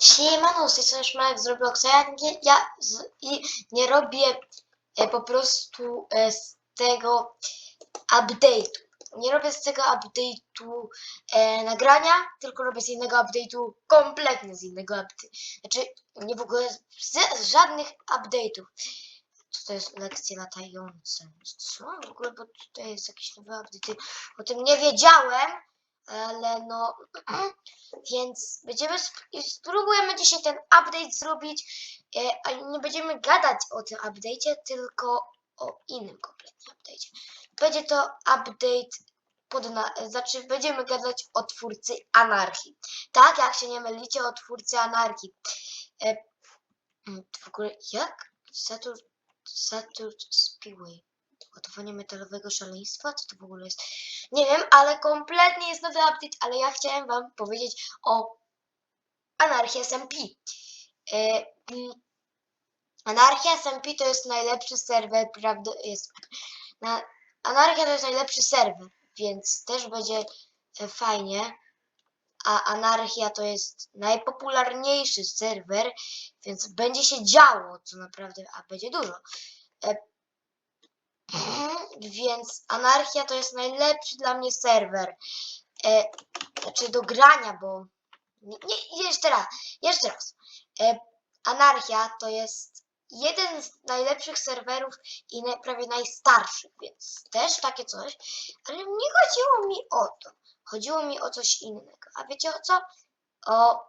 Siemano, z tej strony Szmalek z Robloxa. Ja nie, ja z, i nie robię e, po prostu e, z tego update'u. Nie robię z tego update'u e, nagrania, tylko robię z innego update'u, kompletnie z innego update'u. Znaczy, nie w ogóle z, z żadnych update'ów. Co to jest lekcje latające? Co w ogóle, bo tutaj jest jakiś nowy update. O tym nie wiedziałem, ale no... Więc będziemy sp- spróbujemy dzisiaj ten update zrobić, ale nie będziemy gadać o tym update'cie, tylko o innym kompletnie update'cie. Będzie to update pod na, znaczy będziemy gadać o twórcy anarchii. Tak, jak się nie mylicie, o twórcy anarchii. E, w ogóle jak? Saturn, Saturn Speedway. Gotowanie metalowego szaleństwa? Co to w ogóle jest? Nie wiem, ale kompletnie jest nowy update, ale ja chciałem wam powiedzieć o Anarchia SMP. E, mm, Anarchia SMP to jest najlepszy serwer, prawda? Jest, na, Anarchia to jest najlepszy serwer, więc też będzie e, fajnie. A Anarchia to jest najpopularniejszy serwer, więc będzie się działo, co naprawdę, a będzie dużo. E, więc Anarchia to jest najlepszy dla mnie serwer. E, znaczy do grania, bo. Nie, nie, jeszcze raz, jeszcze raz. E, Anarchia to jest jeden z najlepszych serwerów i prawie najstarszych, więc też takie coś. Ale nie chodziło mi o to. Chodziło mi o coś innego. A wiecie o co? O,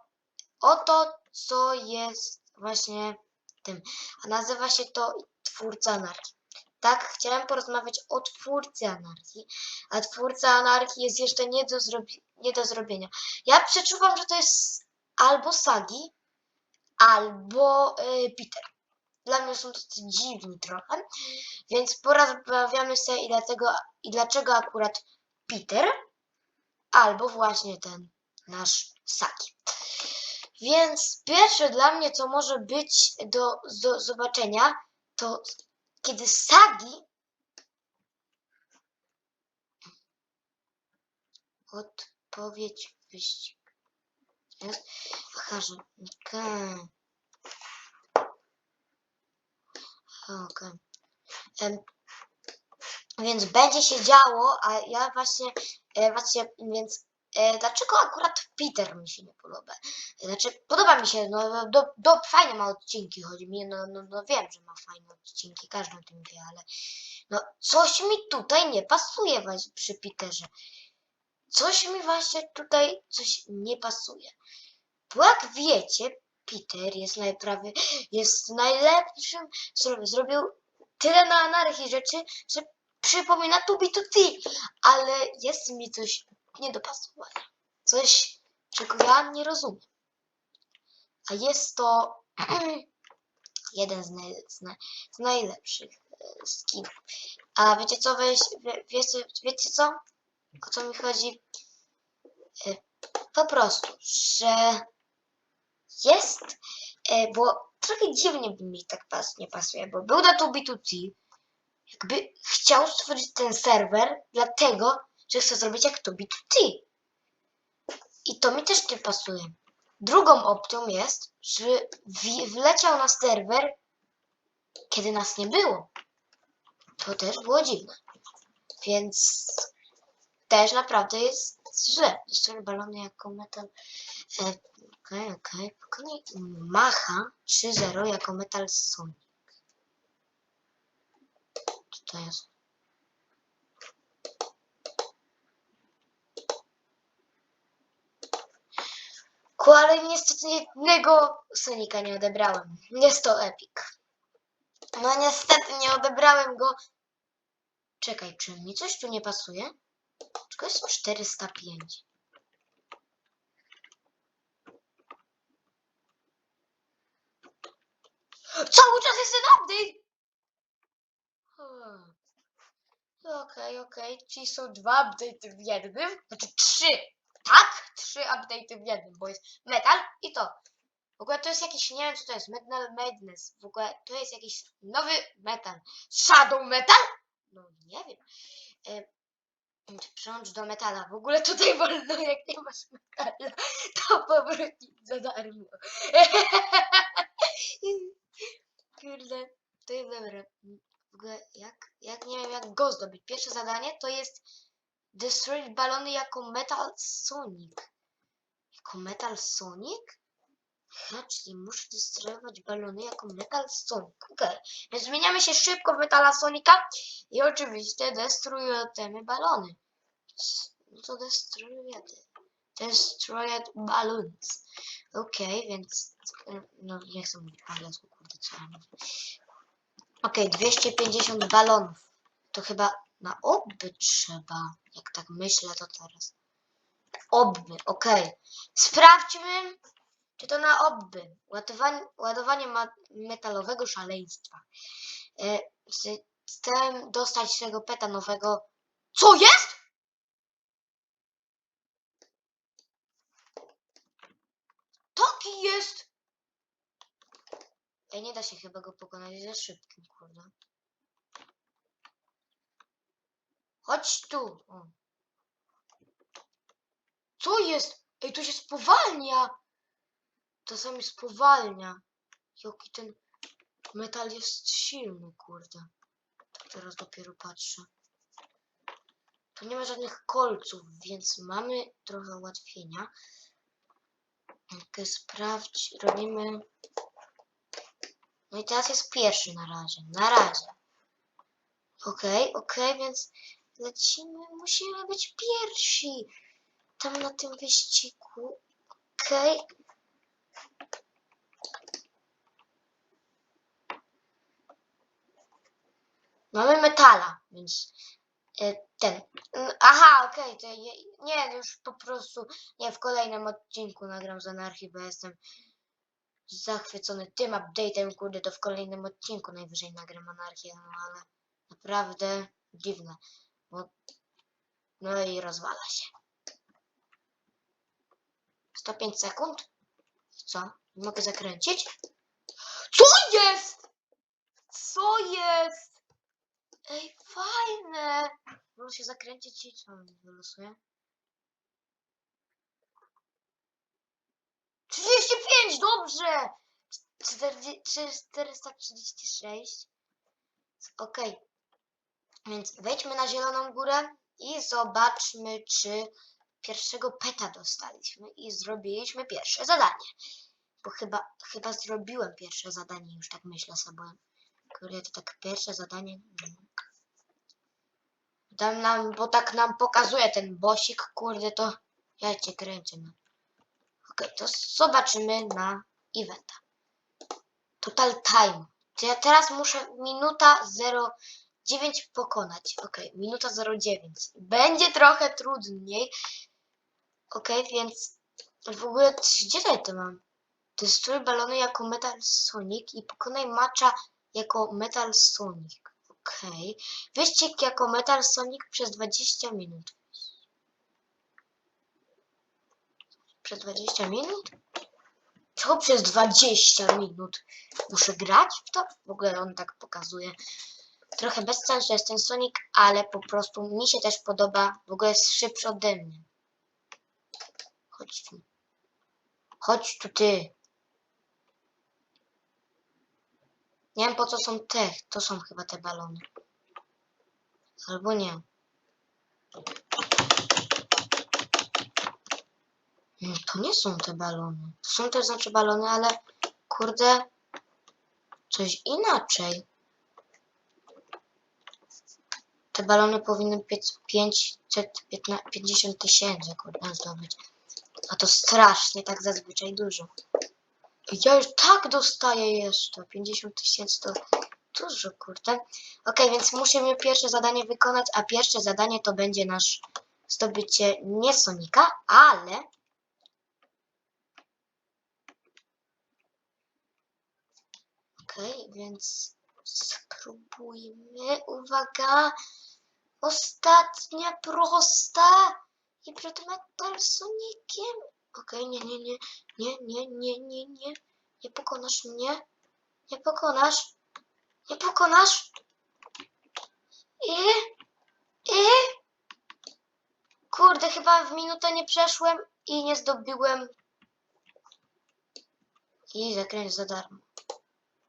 o to, co jest właśnie tym. A nazywa się to twórca anarchii. Tak, chciałem porozmawiać o twórcy anarchii, a twórca anarchii jest jeszcze nie do, nie do zrobienia. Ja przeczuwam, że to jest albo Sagi, albo y, Peter. Dla mnie są tacy dziwni trochę, więc porozmawiamy sobie i dlatego, i dlaczego akurat Peter, albo właśnie ten nasz Sagi. Więc pierwsze dla mnie, co może być do, do zobaczenia, to kiedy Sagi odpowiedź wyścig. Że okej. Okej. Em, Więc będzie się działo, a ja właśnie, e, właśnie, więc dlaczego akurat Peter mi się nie podoba? Znaczy, podoba mi się, no, do, do, fajne ma odcinki, chodzi mi, no, no, no wiem, że ma fajne odcinki, każdy o tym wie, ale no, coś mi tutaj nie pasuje właśnie przy Peterze. Coś mi właśnie tutaj, coś nie pasuje. Bo jak wiecie, Peter jest najprawy, jest najlepszym, zro- zrobił tyle na anarchii rzeczy, że przypomina to be to T, ale jest mi coś niedopasowania. Coś, czego ja nie rozumiem. A jest to jeden z, naj, z, naj, z najlepszych e, skinów. A wiecie co, weź, wie, wiecie, wiecie co? O co mi chodzi? E, Po prostu, że jest, e, bo trochę dziwnie mi tak pas, nie pasuje, bo był na 2B2C, jakby chciał stworzyć ten serwer dlatego, że chce zrobić jak 2B2C. I to mi też nie pasuje. Drugą opcją jest, że wleciał na serwer, kiedy nas nie było. To też było dziwne. Więc też naprawdę jest źle. Jeszcze balony jako metal. E, Okej, okej. Pokonaj Macha 3-0 jako Metal Sonic. Co to jest? Ku, ale niestety jednego Sonika nie odebrałem. Jest to Epic. No niestety nie odebrałem go. Czekaj, czy mi coś tu nie pasuje? Czego jest 405? Cały czas jest ten update! Hmm. Okej, okej, czyli są dwa update'y w jednym, znaczy trzy, tak? Trzy update'y w jednym, bo jest metal i to. W ogóle to jest jakiś, nie wiem co to jest, Metal Madness, w ogóle to jest jakiś nowy metal. Shadow Metal? No nie wiem. E, przełącz do metala. W ogóle tutaj wolno, jak nie masz metala, to powrócić za darmo. Kurde, to jest dobre. W ogóle jak, jak nie wiem jak go zdobyć. Pierwsze zadanie to jest destroy balony jako Metal Sonic. Jako Metal Sonic? Aha, czyli muszę destroyować balony jako Metal Sonic. Okej, więc zmieniamy się szybko w Metala Sonika i oczywiście destrujemy balony. No to destrujemy. Destroyed balloons. Okej, więc e, no nie chcę mówić po angielsku, kurde, co ja mówię. Okej, 250 balonów. To chyba na obby trzeba. Jak tak myślę, to teraz. Obby, okej. Sprawdźmy, czy to na obby. Ładowanie, ładowanie metalowego szaleństwa. E, chcę dostać tego peta nowego. Co jest? Taki jest! Ej, nie da się chyba go pokonać ze szybkim, kurde. Chodź tu. Co jest? Ej, to się spowalnia. To sami spowalnia. Jaki ten metal jest silny, kurde. Tak teraz dopiero patrzę. Tu nie ma żadnych kolców, więc mamy trochę ułatwienia. Ok, sprawdź, robimy. No i teraz jest pierwszy na razie. Na razie. Okej, okej, więc lecimy. Musimy być pierwsi. Tam na tym wyścigu. Okej. Mamy metala, więc e, ten. Mm, Aha, okej, to je, nie, już po prostu nie w kolejnym odcinku nagram z anarchii, bo jestem zachwycony tym update'em, kurde, to w kolejnym odcinku najwyżej nagram anarchię, no ale naprawdę dziwne, bo no i rozwala się. 105 sekund? Co? Mogę zakręcić? Co jest? Co jest? Ej, fajne! Mogę się zakręcić i co mi wylosuje? 35, dobrze! 40, 436. Okej. Więc wejdźmy na Zieloną Górę i zobaczmy, czy pierwszego peta dostaliśmy i zrobiliśmy pierwsze zadanie. Bo chyba, chyba zrobiłem pierwsze zadanie, już tak myślę sobie. Kurde, to tak pierwsze zadanie. Tam nam, bo tak nam pokazuje ten bosik, kurde, to ja cię kręcę. No. To zobaczymy na eventa. Total time. To ja teraz muszę minuta 09 pokonać. Okej, minuta 09. Będzie trochę trudniej. Okej, więc w ogóle gdzie ja to mam? Destroy balony jako Metal Sonic i pokonaj macza jako Metal Sonic. Okej. Wyścig jako Metal Sonic przez 20 minut. Przez 20 minut? Co przez 20 minut? Muszę grać w to? W ogóle on tak pokazuje. Trochę bez sensu jest ten Sonic, ale po prostu mi się też podoba. W ogóle jest szybszy ode mnie. Chodź tu. Chodź tu ty. Nie wiem po co są te. To są chyba te balony. Albo nie. Mm, To nie są te balony. To są też znaczy balony, ale kurde, coś inaczej. Te balony powinny piec 550 tysięcy kurde zdobyć. A to strasznie, tak zazwyczaj dużo. Ja już tak dostaję jeszcze. 50 tysięcy to dużo, kurde. Okej, więc musimy pierwsze zadanie wykonać, a pierwsze zadanie to będzie nasz zdobycie nie Sonika, ale Okej, więc spróbujmy. Uwaga! Ostatnia prosta! I przed Metal Soniciem. Okej, nie, nie, nie, nie, nie, nie, nie, nie. Nie pokonasz mnie. Nie pokonasz. Nie pokonasz. I... I... Kurde, chyba w minutę nie przeszłem i nie zdobyłem I zakręć za darmo.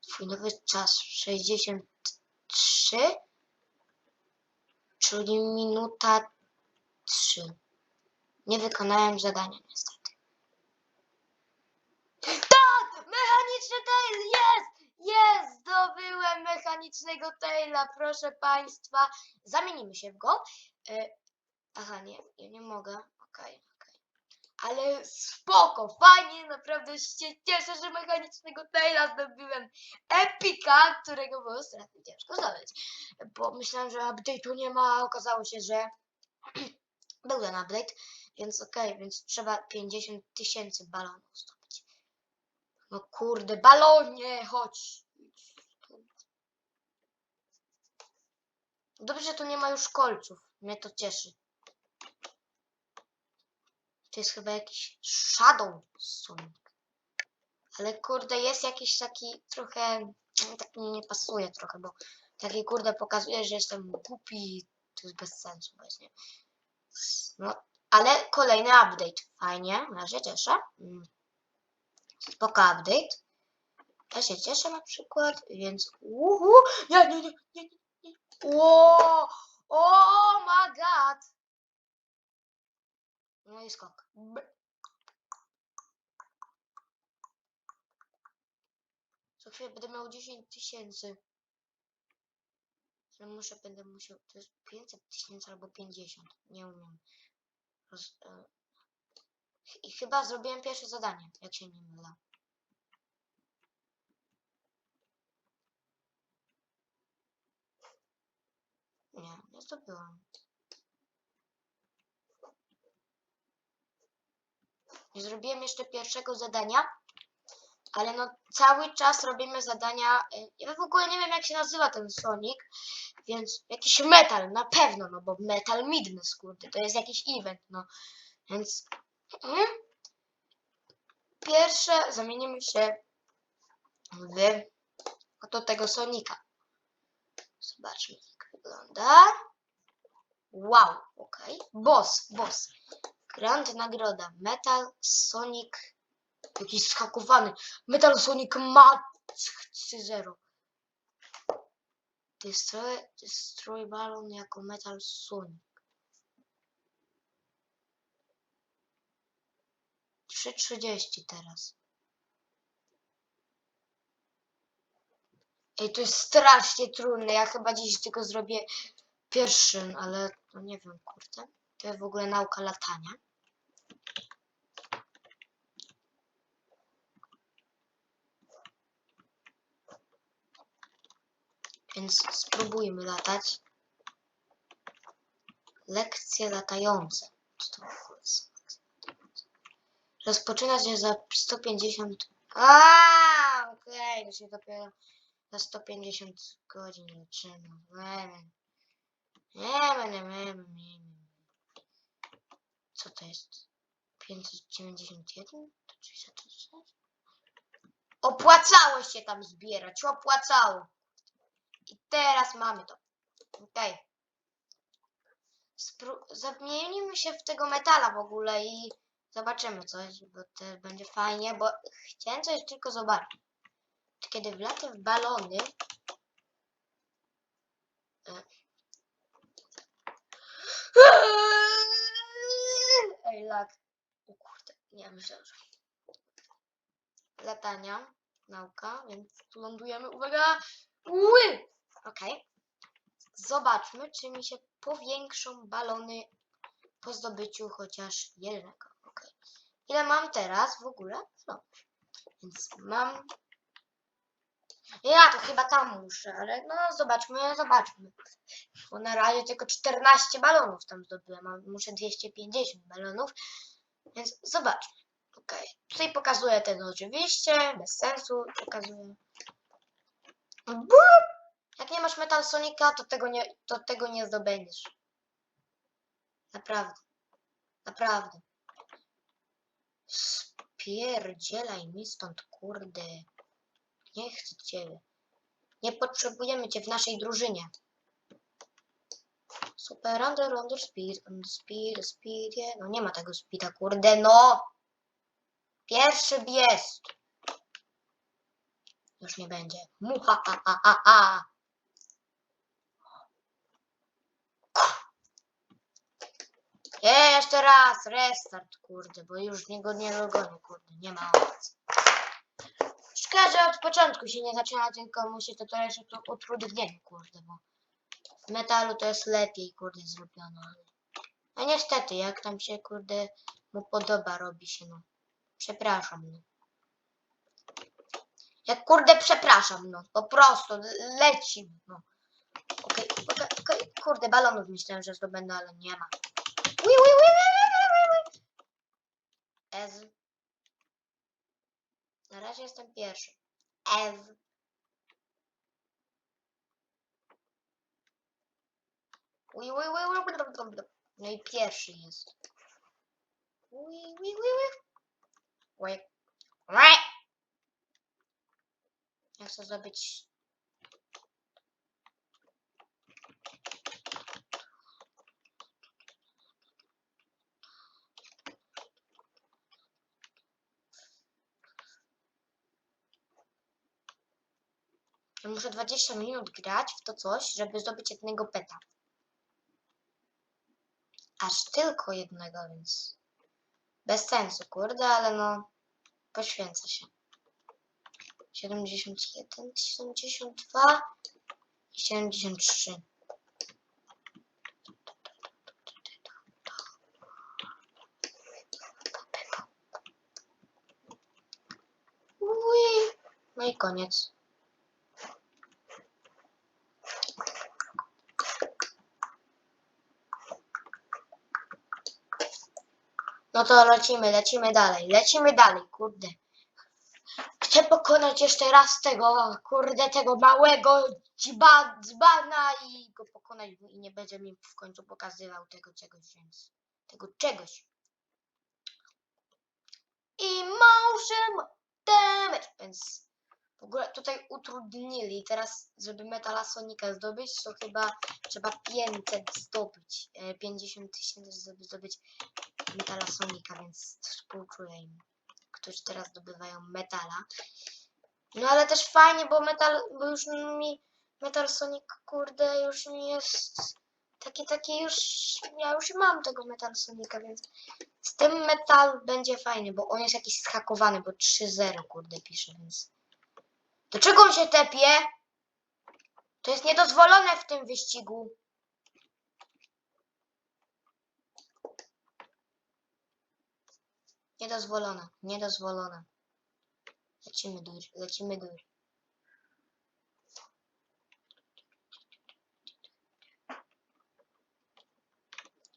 Twój nowy czas 63, czyli minuta 3. Nie wykonałem zadania niestety. Tak! Mechaniczny tail! Jest! Jest! Zdobyłem mechanicznego taila, proszę państwa. Zamienimy się w go. E, aha, nie, ja nie mogę. Okej, okej. Ale spoko, fajnie, naprawdę się cieszę, że mechanicznego taila zdobyłem. Epika, którego było strasznie ciężko zdobyć. Bo myślałem, że update'u nie ma, a okazało się, że był ten update. Więc okej, więc trzeba 50 tysięcy balonów zdobyć. No kurde, balonie, chodź. Dobrze, że tu nie ma już kolców. Mnie to cieszy. To jest chyba jakiś Shadow Sonic. Ale kurde, jest jakiś taki trochę... no, Tak mi nie pasuje trochę, bo taki kurde pokazuje, że jestem głupi. To jest bez sensu właśnie. No, ale kolejny update. Fajnie, ja się cieszę. Mm. Spoko update. Ja się cieszę na przykład, więc uhu, nie, nie, nie, nie, nie. Ło, oh my god. No i skok. Co chwilę będę miał 10 tysięcy. Ale muszę, będę musiał, to jest 500 tysięcy albo 50, nie umiem. Roz, e, I chyba zrobiłem pierwsze zadanie, jak się nie mylę. Nie, nie zdobyłam. Nie zrobiłem jeszcze pierwszego zadania, ale no cały czas robimy zadania. y, Ja w ogóle nie wiem jak się nazywa ten Sonic, więc jakiś metal, na pewno, no bo metal midness, kurde, to jest jakiś event, no. Więc mhm. pierwsze zamienimy się w oto tego Sonika. Zobaczmy jak wygląda. Wow, okej. Boss, boss. Grand nagroda. Metal Sonic. Jakiś schakowany. Metal Sonic Max 3.0. Destroy, destroy balon jako Metal Sonic. 3.30 teraz. Ej, to jest strasznie trudne. Ja chyba dziś tylko zrobię pierwszym, ale no nie wiem, kurde. To jest w ogóle nauka latania. Więc spróbujmy latać. Lekcje latające. Co to latające? Rozpoczyna się za 150... A, okej, to się dopiero za 150 godzin zaczyna. Co to jest? 591? To czyli za to coś? Opłacało się tam zbierać, opłacało. I teraz mamy to. Okej. Spró- Zamienimy się w tego metala w ogóle i zobaczymy coś, bo to będzie fajnie, bo chciałem coś tylko zobaczyć. Czy Kiedy wlatę w balony... E. Ej, lag. O kurde, nie myślałem, że... Latania, nauka, więc tu lądujemy. Uwaga! Ły! Okej. Zobaczmy, czy mi się powiększą balony po zdobyciu chociaż jednego. Okej. Ile mam teraz w ogóle? No. Więc mam... Ja to chyba tam muszę, ale no zobaczmy, zobaczmy. Bo na razie tylko 14 balonów tam zdobyłem, a muszę 250 balonów, więc zobaczmy. Okej. Tutaj pokazuję ten oczywiście, bez sensu pokazuję. Bup! Jak nie masz Metal Sonika, to tego nie, to tego nie zdobędziesz. Naprawdę. Naprawdę. Spierdzielaj mi stąd, kurde. Nie chcę ciebie. Nie potrzebujemy cię w naszej drużynie. Super, under, under, speed, under, speed, speed, yeah. No nie ma tego speeda, kurde, no! Pierwszy jest. Już nie będzie. Muha, a, a, a, a. Nie, jeszcze raz, restart, kurde, bo już niego nie dogonię, kurde, nie ma opcji. Szkoda, że od początku się nie zaczyna, tylko musi to trochę utrudnienie, kurde, bo w metalu to jest lepiej, kurde, zrobione, ale... No niestety, jak tam się, kurde, mu podoba, robi się, no. Przepraszam, no. Jak kurde przepraszam, no. Po prostu le- lecimy, no. Okej, okej, okej. Kurde, balonów myślałem, że zdobędę, ale nie ma. Ui, ui, ui, ui, ui, ui, ui. Ez. Na razie jestem pierwszy. Ez. Ui, ui, ui, ui. No i pierwszy jest. Ui, ui, ui, ui. Ui. Ui. Ja chcę zdobyć... muszę 20 minut grać w to coś, żeby zdobyć jednego peta. Aż tylko jednego, więc... Bez sensu, kurde, ale no... Poświęcę się. 71, 72 i 73. Ui. No i koniec. No to lecimy, lecimy dalej, lecimy dalej, kurde. Chcę pokonać jeszcze raz tego, kurde, tego małego dzba, dzbana i go pokonać i nie będzie mi w końcu pokazywał tego czegoś, więc tego czegoś. I motion damage, więc w ogóle tutaj utrudnili. Teraz, żeby Metala Sonika zdobyć, to chyba trzeba 500 zdobyć. e, 50 tysięcy, żeby zdobyć Metala Sonika, więc współczuję im, którzy teraz zdobywają metala. No ale też fajnie, bo metal, bo już mi Metal Sonic, kurde, już mi jest taki, taki już, ja już mam tego Metal Sonika, więc z tym metal będzie fajny, bo on jest jakiś schakowany, bo 3-0, kurde, pisze, więc... Do czego on się tepie? To jest niedozwolone w tym wyścigu. Niedozwolone, niedozwolone. Lecimy dur, lecimy dur.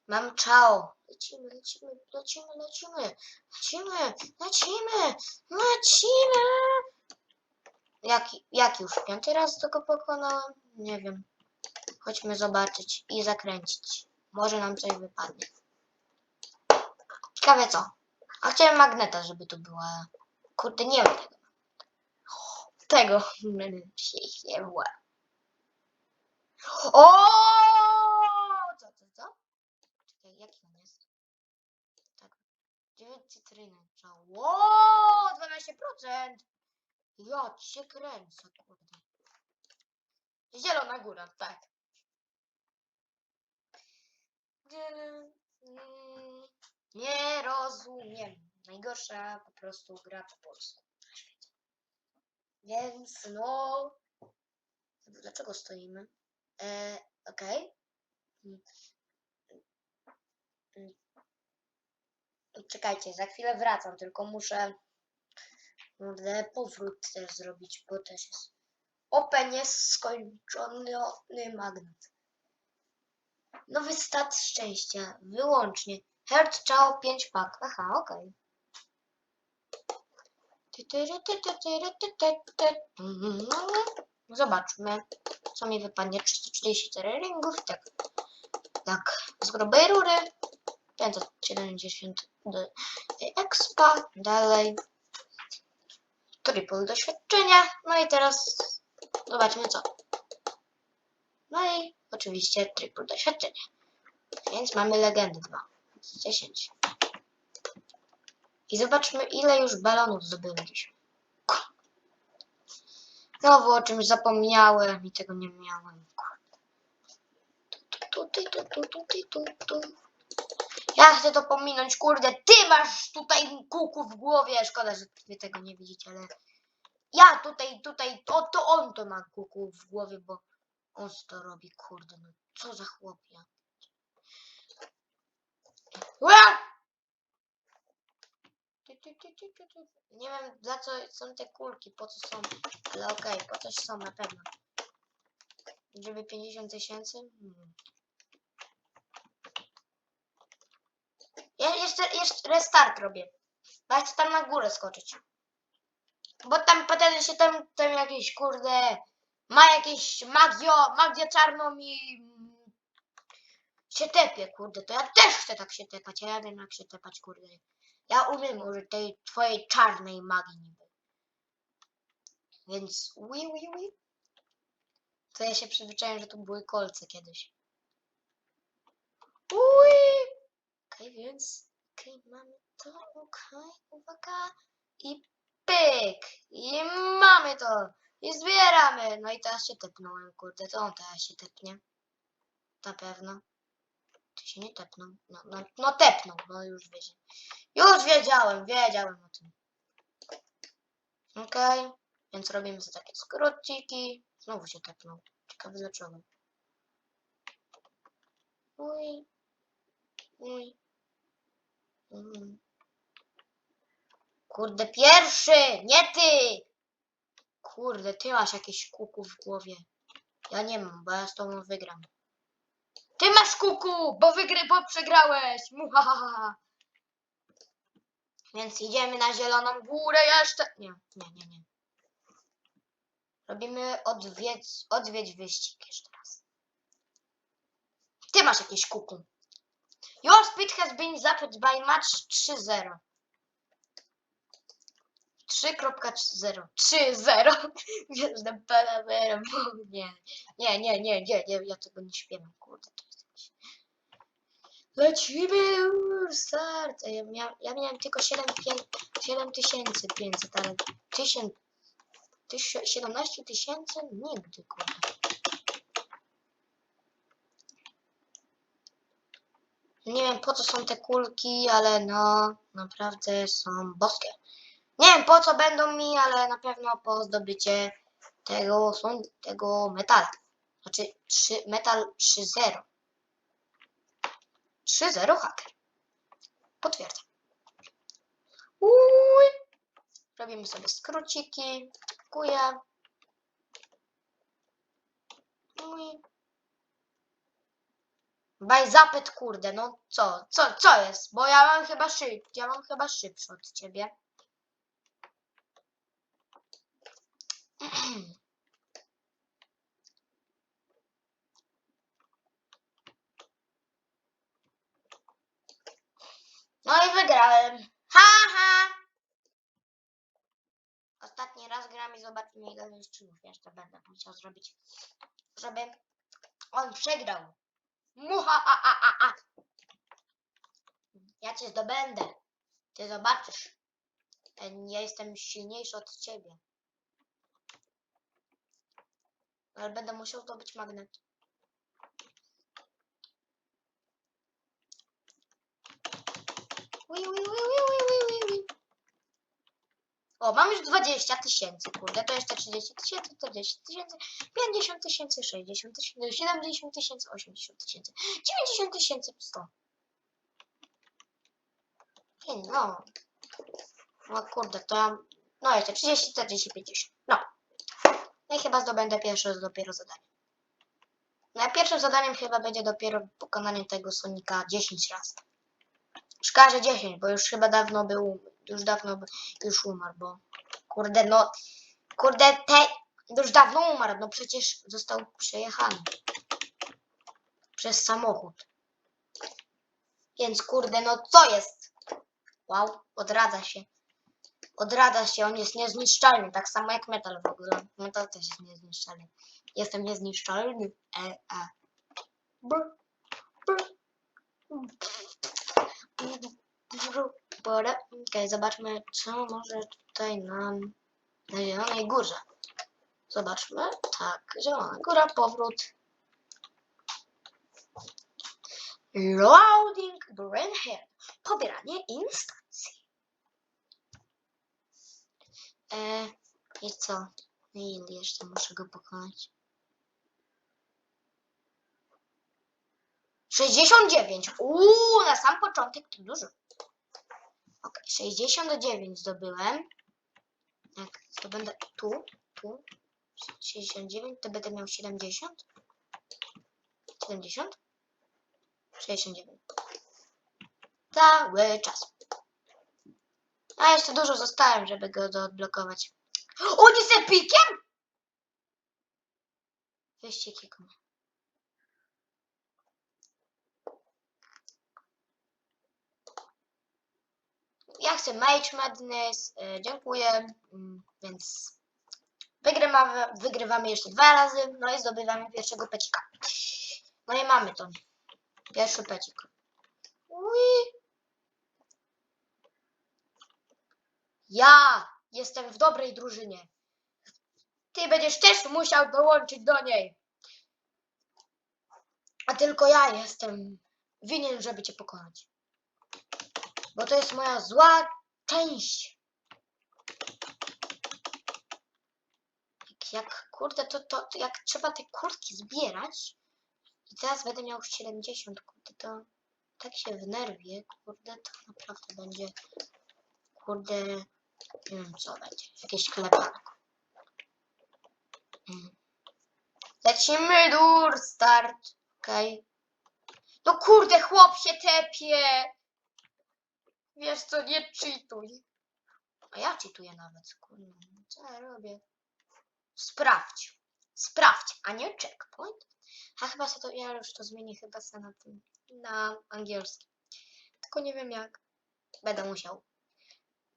Mam czao. Lecimy, lecimy, lecimy, lecimy, lecimy, lecimy, lecimy. Jaki, jaki już piąty raz tego pokonałem? Nie wiem. Chodźmy zobaczyć i zakręcić. Może nam coś wypadnie. Ciekawe co. A chciałem magneta, żeby to była. Kurde, nie wiem tego. Tego. nie było. O! Co, co, co? Czekaj, jaki on jest? Tak. 9 cytryny. Ło! 12%! Ja cię kręcę, kurde. Zielona góra, tak. Nie rozumiem. Najgorsza po prostu gra po polsku na świecie. Więc no. Dlaczego stoimy? E, Okej. Mm. Czekajcie, za chwilę wracam, tylko muszę powrót też zrobić, bo też jest open jest skończony magnet. Nowy stat szczęścia, wyłącznie. Heart Chow 5 pak. Aha, okej. Ty. Mhm. Zobaczmy, co mi wypadnie. 344 ringów, tak. Tak, z grubej rury. 570 do expa. Dalej. Triple doświadczenia. No i teraz zobaczmy co. No i oczywiście triple doświadczenia. Więc mamy legendy 2. 10. I zobaczmy ile już balonów zdobyliśmy. Znowu o czymś zapomniałem i tego nie miałem. Ja chcę to pominąć, kurde. Ty masz tutaj kuku w głowie. Szkoda, że wy tego nie widzicie, ale ja tutaj, tutaj, to, to on to ma kuku w głowie, bo on to robi, kurde. No co za chłopia. Nie wiem za co są te kulki, po co są, ale okej, po coś są na pewno. Żeby 50 tysięcy? Hmm. Ja jeszcze, jeszcze restart robię. Ja chcę tam na górę skoczyć. Bo tam potem się tam, tam jakieś kurde ma jakieś magio, magię czarną i się tepie, kurde. To ja też chcę tak się tepać, a ja wiem jak się tepać, kurde. Ja umiem użyć tej twojej czarnej magii niby. Więc ui, ui, ui. To ja się przyzwyczaiłem, że to były kolce kiedyś. Ui! Okej, więc okej, mamy to, okej, uwaga i pyk! I mamy to! I zbieramy! No i teraz się tepnąłem, kurde, to on teraz się tepnie. Na pewno. Się nie tepnął. No, no, no tepnął, no już wiedziałem. Już wiedziałem, wiedziałem o tym. Okej, więc robimy sobie takie skróciki. Znowu się tepnął. Ciekawe dlaczego. Uj. Uj. Mm. Kurde, pierwszy! Nie ty! Kurde, ty masz jakieś kuku w głowie. Ja nie mam, bo ja z tobą wygram. Ty masz kuku, bo wygry, bo przegrałeś. Muhahaha. Więc idziemy na zieloną górę jeszcze. Nie, nie, nie, nie. Robimy odwiedź, odwiedź wyścig jeszcze raz. Ty masz jakieś kuku. Your speed has been zapped by match 3-0. 3.0 3-0 Wiesz, na Panamera, nie. Nie, nie, nie, nie, nie, ja tego nie śpiewam, kurde, to jest jakiś... Lecimy start! Ja, ja miałem tylko 7, 7500, ale 1000, 17 tysięcy? Nigdy, kurde. Nie wiem po co są te kulki, ale no, naprawdę są boskie. Nie wiem po co będą mi, ale na pewno po zdobycie tego, tego metala. Znaczy 3, metal 3.0. 3.0 hacker. Potwierdzam. Uj. Robimy sobie skróciki. Dziękuję. Uj. Baj zapyt, kurde, no co, co, co jest? Bo ja mam chyba szyb, ja mam chyba szybszy od ciebie. No i wygrałem. Ha, ha! Ostatni raz i zobaczymy ile wyścigów jeszcze będę musiał zrobić, żeby on przegrał. Muha, a, a, a, a. Ja cię zdobędę. Ty zobaczysz. Ja jestem silniejszy od ciebie. Ale będę musiał zdobyć magnet. Ui, ui, ui, ui, ui. O, mam już 20 tysięcy, kurde, to jeszcze 30 tysięcy, 40 tysięcy, 50 tysięcy, 60 tysięcy, 70 tysięcy, 80 tysięcy, 90 tysięcy, 100. Ej, No. No kurde, to ja... No jeszcze 30, 40, 50. No. No i chyba zdobędę pierwsze dopiero zadanie. No, pierwszym zadaniem chyba będzie dopiero pokonanie tego Sonika 10 razy. Każę 10, bo już chyba dawno był, już dawno już umarł, bo kurde no, kurde te, już dawno umarł, no przecież został przejechany przez samochód. Więc kurde, no co jest? Wow, odradza się. Odradza się, on jest niezniszczalny, tak samo jak metal w ogóle. Metal też jest niezniszczalny. Jestem niezniszczalny. E, e. Brr, brr. Pora. Okej, zobaczmy, co może tutaj nam na Zielonej Górze Zobaczmy. Tak, zielona góra, powrót. Loading Green Hill. Pobieranie instancji. E, I co? Ile jeszcze muszę go pokonać? 69. Uuu, na sam początek to dużo. Ok, 69 zdobyłem. Jak to będę tu, tu, 69, to będę miał 70. 70? 69. Cały czas. A jeszcze dużo zostałem, żeby go odblokować. On jest epikiem? Wyścig jego Ja chcę Mage Madness, e, dziękuję, mm, więc wygrywamy, wygrywamy jeszcze dwa razy, no i zdobywamy pierwszego pecika. No i mamy to. Pierwszy pecik. Ui. Ja jestem w dobrej drużynie. Ty będziesz też musiał dołączyć do niej. A tylko ja jestem winien, żeby cię pokonać. Bo to jest moja zła część. Jak, jak kurde, to, to, to jak trzeba te kurtki zbierać i teraz będę miał 70, kurde, to tak się wnerwię, kurde, to naprawdę będzie, kurde, nie wiem co będzie, jakieś klepanko. Mm. Lecimy, dur, start, okej. No kurde, chłop się tepie! Wiesz co, nie cheatuj. A ja cheatuję nawet, kurde, co ja robię? Sprawdź, sprawdź, a nie checkpoint. A chyba se to, ja już to zmienię chyba se na tym, na angielski. Tylko nie wiem jak. Będę musiał.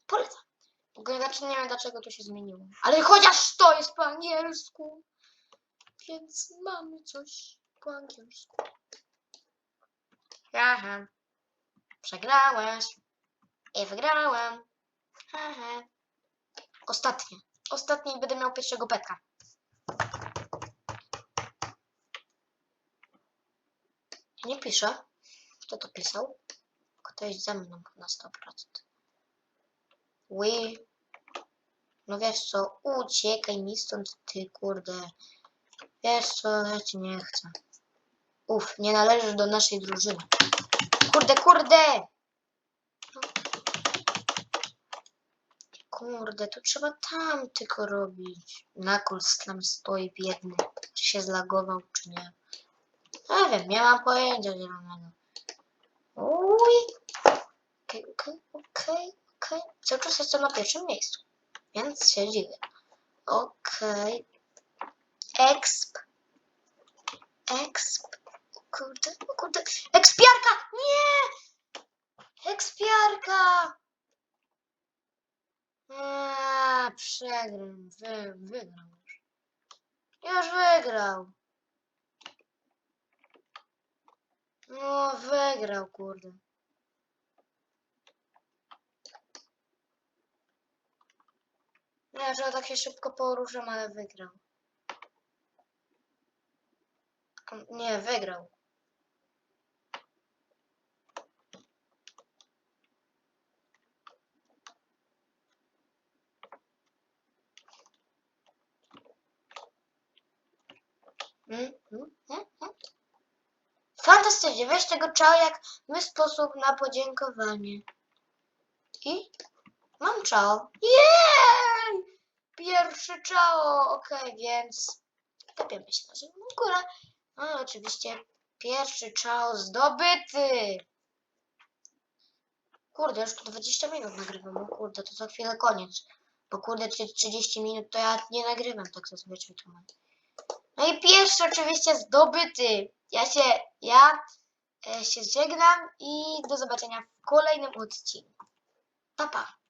Polecam. Znaczy nie wiem dlaczego to się zmieniło. Ale chociaż to jest po angielsku. Więc mamy coś po angielsku. Aha. Przegrałeś. I wygrałem. Ostatnie. Ostatnie będę miał pierwszego. Ja nie piszę. Kto to pisał? Ktoś ze mną na 100%. Ły. No wiesz co, uciekaj mi stąd, ty kurde. Wiesz co, ja cię nie chcę. Uf, nie należysz do naszej drużyny. Kurde, kurde! Kurde, to trzeba tam tylko robić. Knuckles tam stoi biedny. Czy się zlagował, czy nie? Nie wiem, nie mam pojęcia zielonego. Uj! Okej, okej, okej, okej. Cały czas jestem na pierwszym miejscu, więc się dziwię. Okej. Exp. Exp. O kurde, o kurde. Ekspiarka! Nie! Ekspiarka! Eee, przegram. Wy, wygrał już. Już wygrał. No, wygrał, kurde. Nie, że tak się szybko poruszam, ale wygrał. Nie, wygrał. Mm, mm, mm, mm. Fantastycznie, weź tego czao jak my sposób na podziękowanie. I mam czao. Jej! Pierwszy czao, okej, więc tepiemy się na zieloną górę. No oczywiście pierwszy czao zdobyty. Kurde, już tu 20 minut nagrywam, o kurde, to za chwilę koniec. Bo kurde, trzy- 30 minut to ja nie nagrywam tak zazwyczaj tu mam. No i pierwszy oczywiście zdobyty. Ja się, ja się żegnam i do zobaczenia w kolejnym odcinku. Pa, pa.